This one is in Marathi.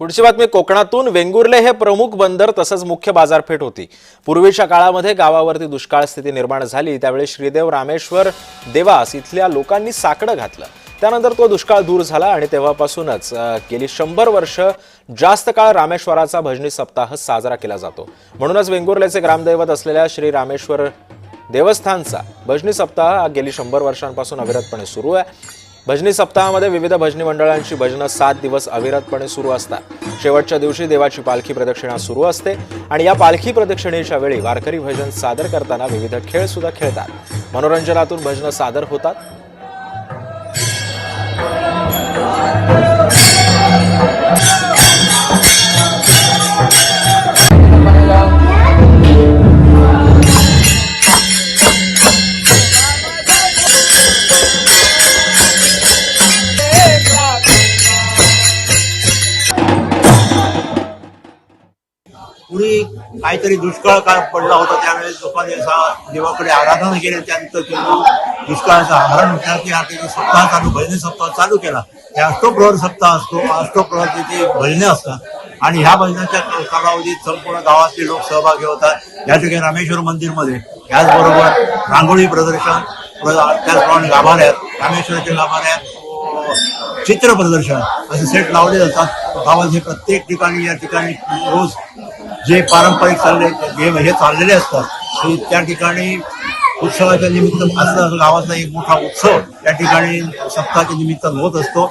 पुढची बातमी कोकणातून वेंगुर्ले हे प्रमुख बंदर तसंच मुख्य बाजारपेठ होती. पूर्वीच्या काळामध्ये गावावरती दुष्काळ स्थिती निर्माण झाली. त्यावेळी श्रीदेव रामेश्वर देवास इथल्या लोकांनी साकडं घातलं. त्यानंतर तो दुष्काळ दूर झाला आणि तेव्हापासूनच गेली शंभर वर्ष जास्त काळ रामेश्वराचा भजनी सप्ताह साजरा केला जातो. म्हणूनच वेंगुर्लेचे ग्रामदैवत असलेल्या श्री रामेश्वर देवस्थानचा भजनी सप्ताह हा गेली शंभर वर्षांपासून अविरतपणे सुरू आहे. भजनी सप्ताहामध्ये विविध भजनी मंडळांची भजनं सात दिवस अविरतपणे सुरू असतात. शेवटच्या दिवशी देवाची पालखी प्रदक्षिणा सुरू असते आणि या पालखी प्रदक्षिणेच्या वेळी वारकरी भजन सादर करताना विविध खेळ सुद्धा खेळतात. मनोरंजनातून भजनं सादर होतात. पूर्वी काहीतरी दुष्काळ काळ पडला होता त्यावेळेस लोकांनी असा देवाकडे आराधना केली. त्यानंतर त्यांनी दुष्काळाचा हरण होण्यासाठी सप्ताह चालू भजने सप्ताह चालू केला. हे अष्टप्रहर सप्ताह असतो. अष्टप्रहरचे ते भजने असतात आणि ह्या भजनाच्या कालावधीत संपूर्ण गावातले लोक सहभागी होतात. या ठिकाणी रामेश्वर मंदिरमध्ये त्याचबरोबर रांगोळी प्रदर्शन त्याचप्रमाणे गाभाऱ्यात रामेश्वराच्या गाभाऱ्यात चित्र प्रदर्शन असे सेट लावले जातात. गावात हे प्रत्येक ठिकाणी या ठिकाणी रोज जे पारंपरिक चालले गेम हे चाललेले असतात ते त्या ठिकाणी उत्सवाच्या निमित्त असं गावातला एक मोठा उत्सव त्या ठिकाणी सप्ताहाच्या निमित्तानं होत असतो.